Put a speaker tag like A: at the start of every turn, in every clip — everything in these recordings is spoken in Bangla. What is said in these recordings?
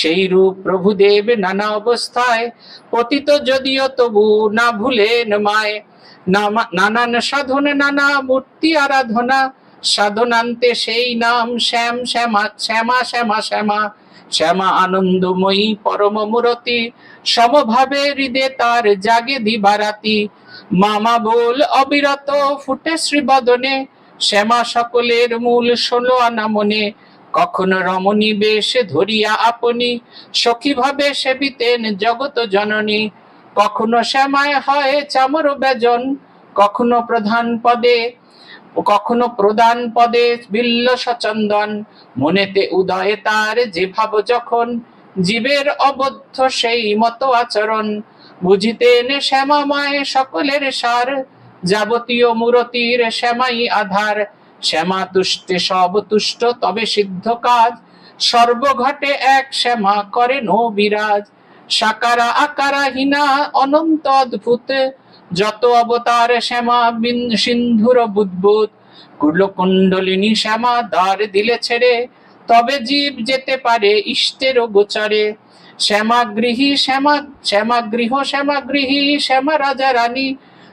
A: সেই রূপ প্রভুদেব নানা অবস্থায়, পতিত যদিও তবু না ভুলেন মায়। নানান সাধন নানা মূর্তি আরাধনা, সাধনান্তে সেই নাম শ্যাম, শ্যামা শ্যামা শ্যামা শ্যামা শ্যামা আনন্দময়ী পরম মূরতি, সমভাবে হৃদে তার জাগে দিবারাতি। মামা বল অবিরত ফুটে শ্রীবদনে, শ্যামা সকলের মূল ষোলো আনা মনে কখনো রমণী বেশ ধরিয়া আপনি সখী ভাবে সেবিতেন জগত জননী। কখনো শ্যামায় হয় চামর বেজন কখনো প্রধান পদে, কখনো প্রধান পদে বিল্ল সচন্দন। মনেতে উদয়ে তার যে ভাব যখন, জীবের অবদ্ধ সেই মতো আচরণ। বুঝিতেন শ্যামাময় সকলের সার, যাবতীয় মূরতির শ্যামাই আধার। শ্যামা তুষ্টে সব তুষ্ট, তবে সিদ্ধ কাজ। সর্বঘটে এক শ্যামা করে নো বিরাজ সাকারা আকারা হিনা অনন্ত অদ্ভুত। যত অবতার শ্যামা বিন সিন্ধুর বুদ্বুত কুলকুণ্ডলিনী শ্যামা দ্বার দিলে ছেড়ে, তবে জীব যেতে পারে ইষ্টের গোচারে। শ্যামা গৃহী শ্যামা শ্যামা গৃহ শ্যামা গৃহী শ্যামা রাজা রানী।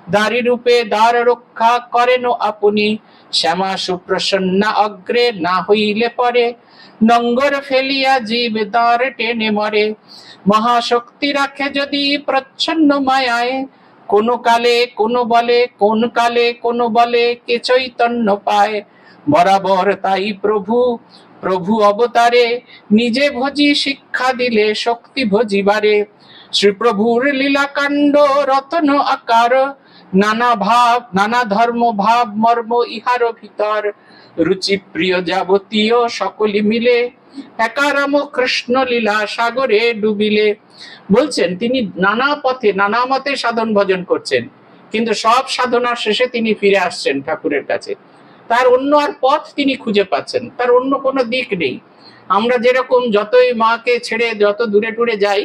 A: দারি রূপে দ্বার রক্ষা করেন আপনি। শ্যামা সুপ্রসন্না অগ্রে না হইলে পরে নঙ্গর ফেলিয়া জীব দ্বার টেনে মরে। মহাশক্তি রাখে যদি প্রচ্ছন্ন মায়ায়। কোন কালে কোন বলে, কোন কালে কোন বলে কে চৈতন্য পায়। বরাবর তাই প্রভু প্রভু অবতারে নিজে ভজি শিক্ষা দিলে শক্তি ভজিবারে। শ্রীপ্রভুর লীলাকাণ্ড রতন আকার নানা ভাব, নানা ধর্ম, ভাব, মর্ম ইহার ভিতর। রুচি প্রিয় যাবতীয় সকলি মিলে একারাম কৃষ্ণ লীলা সাগরে ডুবিলে। বলছেন, তিনি নানা পথে, নানা মতে সাধন ভজন করছেন, কিন্তু সব সাধনার শেষে তিনি ফিরে আসছেন ঠাকুরের কাছে। তার অন্য আর পথ তিনি খুঁজে পাচ্ছেন, তার অন্য কোনো দিক নেই। আমরা যেরকম যতই মাকে ছেড়ে যত দূরে টুরে যাই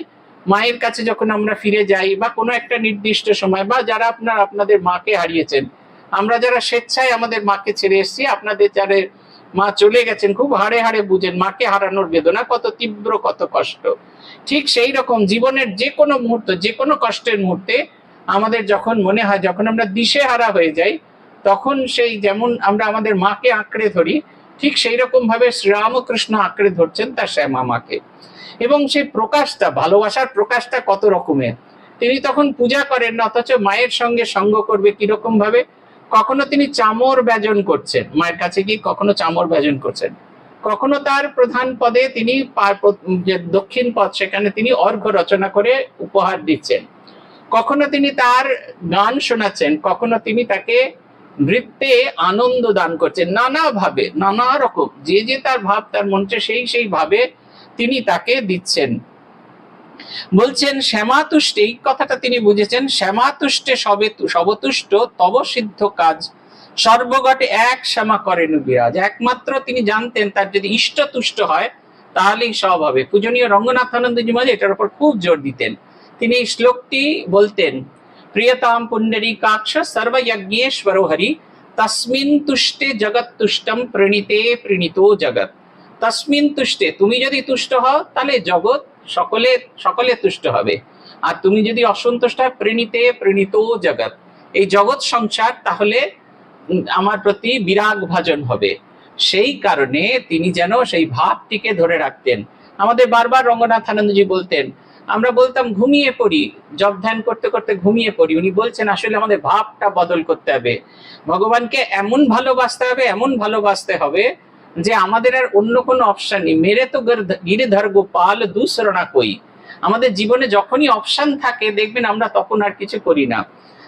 A: মায়ের কাছে যখন আমরা ফিরে যাই বা কোনো একটা নির্দিষ্ট সময় বা যারা আপনার, আপনাদের মাকে হারিয়েছেন, আমরা যারা স্বেচ্ছায় আমাদের মাকে ছেড়ে এসেছি, আপনাদের যারা মা চলে গেছেন, খুব হাড়ে হাড়ে বুঝেন মাকে হারানোর বেদনা, কত তীব্র, কত কষ্ট। ঠিক সেই রকম জীবনের যে কোনো মুহূর্ত, যে কোনো কষ্টের মুহূর্তে আমাদের যখন মনে হয়, যখন আমরা দিশে হারা হয়ে যাই, তখন সেই যেমন আমরা আমাদের মাকে আঁকড়ে ধরি ঠিক সেই রকম ভাবে শ্রীরামকৃষ্ণ আঁকড়ে ধরছেন তার শ্যামা মাকে এবং সেই প্রকাশটা, ভালোবাসার প্রকাশটা কত রকমের। তিনি তখন পূজা করেন না, অথচ মায়ের সঙ্গে সঙ্গ করবে কীরকম ভাবে কখনো তিনি চামর ব্যজন করছেন। মায়ের কাছে গিয়ে কখনো চামর ব্যজন করছেন। কখনো তার প্রধান পদে তিনি যে দক্ষিণ পদ, সেখানে তিনি অর্ঘ্য রচনা করে উপহার দিচ্ছেন। কখনো তিনি তার গান শোনাচ্ছেন, কখনো তিনি তাকে নৃত্যে আনন্দ দান করছেন নানা ভাবে নানা রকম যে যে তার ভাব, তার মঞ্চে সেই সেই ভাবে তিনি তাকে দিচ্ছেন। বলছেন, শ্যামাতুষ্টে, এই কথাটা তিনি বুঝেছেন, শ্যামাতুষ্টে সবে সবতুষ্ট তব সিদ্ধ কাজ। সর্বগটে এক শ্যামা করেন বিরাজ। একমাত্র তিনি জানতেন তার যদি ইষ্ট তুষ্ট হয়, তাহলেই সব হবে। পূজনীয় রঙ্গনাথানন্দজি মহারাজ এটার উপর খুব জোর দিতেন। তিনি এই শ্লোকটি বলতেন প্রিয়তাম পুণ্ডরী কাক্ষ সর্বযজ্ঞেশ্বর হরি তস্মিন তুষ্টে জগৎ তুষ্টম প্রণীতে প্রণীত জগৎ তস্মিন তুষ্টে তুমি যদি তুষ্ট হও, তাহলে জগৎ সকলে সকলে তুষ্ট হবে। আর তুমি যদি অসন্তুষ্ট হয়, প্রণীতে প্রণীত জগৎ। এই জগৎ সংসার তাহলে আমার প্রতি বিরাগ ভাজন হবে। সেই কারণে তিনি যেন সেই ভাবটিকে ধরে রাখতেন। আমাদের বারবার রঙ্গনাথ আনন্দজি বলতেন আমরা বলতাম, ঘুমিয়ে পড়ি। জব ধ্যান করতে করতে ঘুমিয়ে পড়ি। উনি বলছেন, আসলে আমাদের ভাবটা বদল করতে হবে। ভগবানকে এমন ভালোবাসতে হবে, এমন ভালোবাসতে হবে যে আমাদের আর অন্য কোনো অপশান নেই। মেরে তো গির- গিরিধর গোপাল দুসরণা কই? আমাদের জীবনে যখনই অপশান থাকে, দেখবেন আমরা তখন আর কিছু করি না।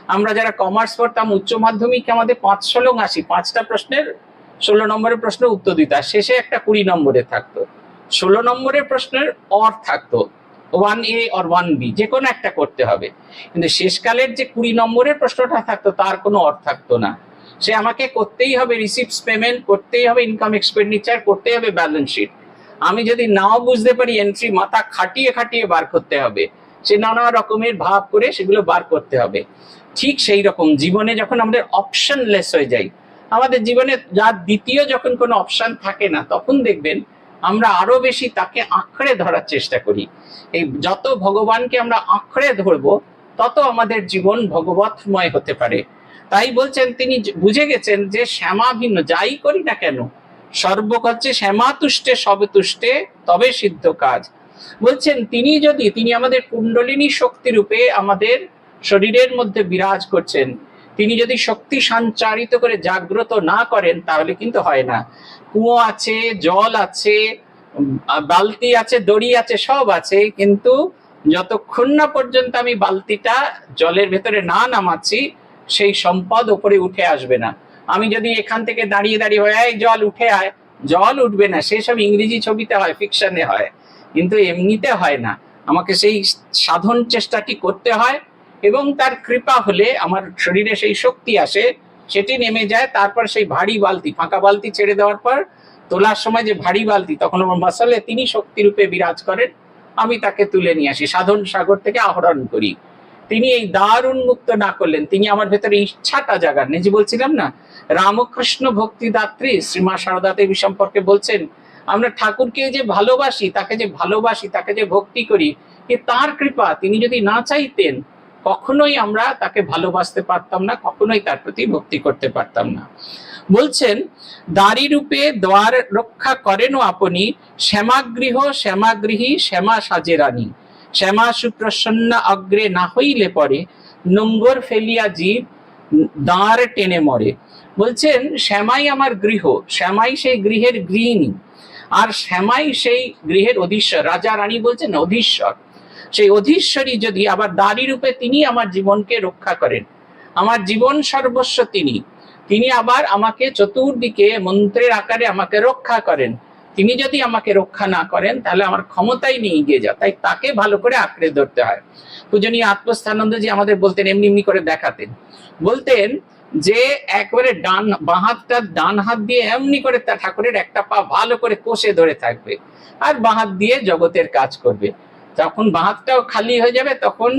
A: আমরা যারা কমার্স পড়তাম উচ্চ মাধ্যমিকে আমাদের পাঁচ ষোলো আসি পাঁচটা প্রশ্নের ষোলো নম্বরের প্রশ্ন উত্তর দিতে শেষে একটা কুড়ি নম্বরে থাকতো। ষোলো নম্বরের প্রশ্নের অর থাকতো। One A or one B, যে কোনো একটা করতে হবে। কিন্তু শেষকালের যে কুড়ি নম্বরের প্রশ্নটা থাকতো, তার কোনো অর থাকতো না। সে আমাকে করতেই হবে রিসিপ্টস পেমেন্ট করতেই হবে ইনকাম এক্সপেন্ডিচার করতেই হবে ব্যালেন্স শিট আমি যদি নাও বুঝতে পারি এন্ট্রি মাথা খাটিয়ে খাটিয়ে বার করতে হবে। সে নানা রকমের ভাব করে সেগুলো বার করতে হবে। ঠিক সেই রকম জীবনে যখন আমাদের অপশনলেস হয়ে যাই আমাদের জীবনে যার দ্বিতীয় যখন কোনো অপশন থাকে না, তখন দেখবেন আমরা আরও বেশি তাকে আঁকড়ে ধরার চেষ্টা করি। এই যত ভগবানকে আমরা আঁকড়ে ধরবো, তত আমাদের জীবন ভগবতময় হতে পারে। তাই বলছেন, তিনি বুঝে গেছেন যে শ্যামা ভিন্ন, যাই করি না কেন সর্বকচ্ছে শ্যামা তুষ্টে, সবে তুষ্টে, তবে সিদ্ধ কাজ। বলছেন, তিনি যদি, তিনি আমাদের কুণ্ডলিনী শক্তি রূপে আমাদের শরীরের মধ্যে বিরাজ করছেন, তিনি যদি শক্তি সঞ্চারিত করে জাগ্রত না করেন, তাহলে কিন্তু হয় না। কুয়ো আছে, জল আছে বালতি আছে, দড়ি আছে, সব আছে, কিন্তু যতক্ষণ না পর্যন্ত আমি বালতিটা জলের ভেতরে না নামাচ্ছি, সেই সম্পদ ওপরে উঠে আসবে না। আমি যদি এখান থেকে দাঁড়িয়ে দাঁড়িয়ে হয়, "এই জল উঠে আয়। জল উঠবে না সেসব ইংরেজি ছবিতে হয়, ফিকশনে হয়, কিন্তু এমনিতে হয় না। আমাকে সেই সাধন চেষ্টাটি করতে হয়, এবং তার কৃপা হলে আমার শরীরে সেই শক্তি আসে সেটি নেমে যায়, তারপর সেই ভারী বালতি, ফাঁকা বালতি ছেড়ে দেওয়ার পর তোলার সময় যে ভারী বালতি, তখন আমার মাসালে তিনি শক্তিরূপে বিরাজ করেন, আমি তাকে তুলে নিয়ে আসি, সাধন সাগর থেকে আহরণ করি। তিনি এই দ্বার উন্মুক্ত না করলেন, তিনি আমার ভেতরে ইচ্ছাটা জাগান। যে বলছিলাম না, রামকৃষ্ণ ভক্তিদাত্রী শ্রীমা সারদা দেবী সম্পর্কে বলছেন, আমরা ঠাকুরকে যে ভালোবাসি, তাকে যে ভালোবাসি, তাকে যে ভক্তি করি তার কৃপা, তিনি যদি না চাইতেন কখনোই আমরা তাকে ভালোবাসতে পারতাম না, কখনোই তার প্রতি ভক্তি করতে পারতাম না। বলছেন, দাড়ি রূপে দ্বার রক্ষা করেন আপনি, শ্যামাগৃহ শ্যামাগৃহী শ্যামা সাজে রানী। শ্যামা সুপ্রসন্ন অগ্রে না হইলে পরে নোঙ্গর ফেলিয়া জীব দাঁড় টেনে মরে। বলছেন, শ্যামাই আমার গৃহ, শ্যামাই সেই গৃহের গৃহিণী। আর শ্যামাই সেই গৃহের অধীশ্বর। রাজা রানী বলছেন, অধীশ্বর। সেই অধীশ্বরী যদি আবার দাড়ি রূপে তিনি আমার জীবনকে রক্ষা করেন, আমার জীবন সর্বস্ব তিনি তিনি আবার আমাকে চতুর্দিকে মন্ত্রের আকারে আমাকে রক্ষা করেন, তিনি যদি আমাকে রক্ষা না করেন, তাহলে আমার ক্ষমতাই নিয়ে এগিয়ে যা, তাই তাকে ভালো করে আঁকড়ে ধরতে হয়। পূজনীয় আত্মস্থানন্দজি আমাদের বলতেন, এমনি এমনি করে দেখাতেন। বলতেন যে একবারে ডান বাঁ হাতটা ডান হাত দিয়ে এমনি করে তা ঠাকুরের একটা পা ভালো করে কষে ধরে থাকবে, আর বাঁ হাত দিয়ে জগতের কাজ করবে। যখন বাঁ হাতটাও খালি হয়ে যাবে, তখন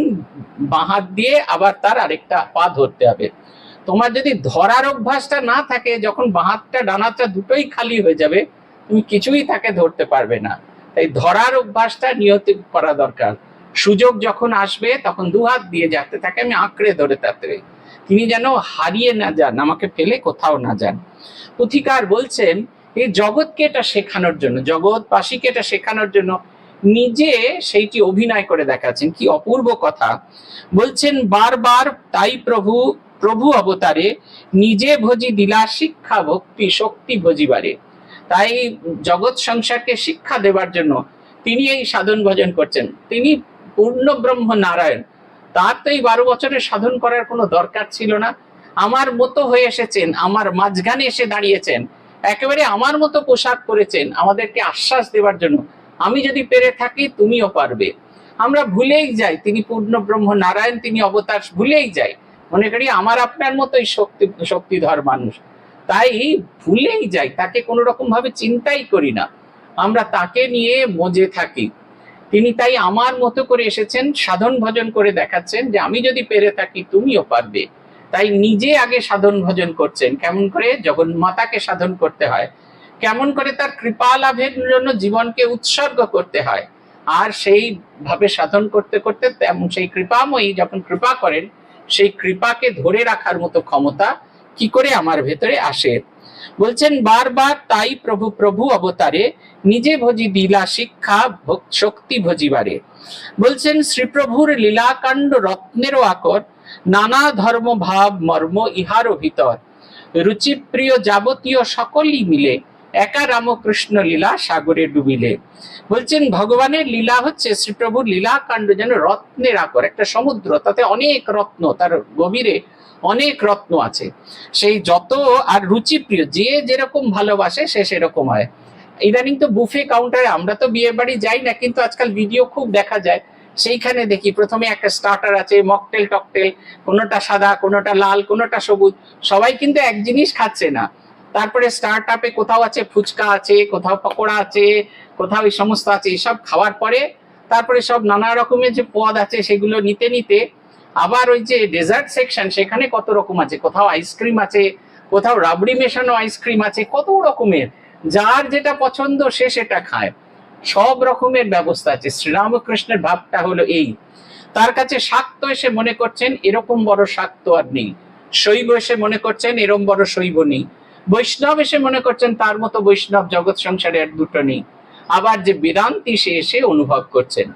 A: বাঁ হাত দিয়ে আবার তার আরেকটা পা ধরতে হবে। তোমার যদি ধরার অভ্যাসটা না থাকে, যখন বাঁ হাতটা ডান হাতটা দুটোই খালি হয়ে যাবে, তুমি কিছুই তাকে ধরতে পারবে না। তাই ধরার অভ্যাসটা নিয়ত করা দরকার। সুযোগ যখন আসবে, তখন দু হাত দিয়ে যাতে তাকে আমি আঁকড়ে ধরে তাতে। তিনি যেন হারিয়ে না যান, আমাকে ফেলে কোথাও না যান। পুথিকার বলছেন এই জগৎকে এটা শেখানোর জন্য, জগৎবাসীকে এটা শেখানোর জন্য নিজে সেইটি অভিনয় করে দেখাচ্ছেন। কি অপূর্ব কথা। বলছেন, বারবার তাই প্রভু প্রভু অবতারে নিজে ভোজি দিলা শিক্ষা ভক্তি শক্তি ভজিবারে তাই জগৎ সংসারকে শিক্ষা দেবার জন্য তিনি এই সাধন ভজন করছেন। তিনি পূর্ণ ব্রহ্ম নারায়ণ। তার তো এই বারো বছরে সাধন করার কোনো দরকার ছিল না। আমার মতো হয়ে এসেছেন, আমার মাঝখানে এসে দাঁড়িয়েছেন। একেবারে আমার মতো পোশাক পরেছেন, আমাদেরকে আশ্বাস দেওয়ার জন্য আমি যদি পেরে থাকি, তুমিও পারবে। আমরা ভুলেই যাই, তিনি পূর্ণ ব্রহ্ম নারায়ণ, তিনি অবতার, ভুলেই যাই। মনে করি আমার আপনার মতোই শক্তি, শক্তিধর মানুষ। তাই ভুলেই যাই, তাকে কোনো রকম ভাবে চিন্তাই করি না। আমরা তাকে নিয়ে মজে থাকি। তিনি তাই আমার মতো করে এসেছেন, সাধন ভজন করে দেখাচ্ছেন যে আমি যদি পেরে থাকি, তুমিও পারবে। তাই নিজে আগে সাধন ভজন করছেন। কেমন করে? জগন্মাতাকে সাধন করতে হয়। কেমন করে তার কৃপা লাভের জন্য জীবনকে উৎসর্গ করতে হয়, আর সেই ভাবে সাধন করতে করতে তেমন সেই কৃপাময়ী যখন কৃপা করেন, সেই কৃপাকে ধরে রাখার মতো ক্ষমতা কি করে আমার ভেতরে আসে? বলছেন, বারবার তাই প্রভু প্রভু অবতারে নিজে ভজি দিলা শিক্ষা শক্তি ভজিবারে। বলছেন, শ্রীপ্রভুর লীলাকাণ্ড রত্নেরও আকর, নানা ধর্ম ভাব মর্ম ইহারও ভিতর। রুচিপ্রিয় যাবতীয় সকলই মিলে একা রামকৃষ্ণ লীলা সাগরে ডুবিলে। বলছেন, ভগবানের লীলা হচ্ছে শ্রীপ্রভুর লীলা কাণ্ড যেন রত্নের আকর। একটা সমুদ্র, তাতে অনেক রত্ন, তার গভীরে অনেক রত্ন আছে। সেই যত আর রুচিপ্রিয়, যে যেরকম ভালোবাসে, সে সেরকম হয়। ইদানিং তো বুফে কাউন্টারে, আমরা তো বিয়ে বাড়ি যাই না, কিন্তু আজকাল ভিডিও খুব দেখা যায়। সেইখানে দেখি প্রথমে একটা স্টার্টার আছে, মকটেল টকটেল, কোনোটা সাদা, কোনোটা লাল, কোনোটা সবুজ। সবাই কিন্তু এক জিনিস খাচ্ছে না। তারপরে স্টার্ট আপে কোথাও আছে, ফুচকা আছে, কোথাও পকোড়া আছে, কোথাও এই সমস্ত আছে, এসব খাওয়ার পরে তারপরে সব নানা রকমের যে পদ আছে সেগুলো নিতে নিতে আবার ওই যে ডেজার্ট সেকশন সেখানে কত রকম আছে, কোথাও আইসক্রিম আছে, কোথাও রাবড়ি মেশানো আইসক্রিম আছে, কত রকমের, যার যেটা পছন্দ সে সেটা খায়। সব রকমের ব্যবস্থা আছে, শ্রীরামকৃষ্ণের ভাবটা হলো এই। তার কাছে শাক্ত এসে মনে করছেন, এরকম বড় শাক্ত আর নেই। শৈব এসে মনে করছেন এরকম বড় শৈব নেই। বৈষ্ণব এসে মনে করছেন তার মতো বৈষ্ণব জগৎ সংসারে আর দুটো নেই। আবার যে বেদান্তি সে এসে অনুভব করছেন।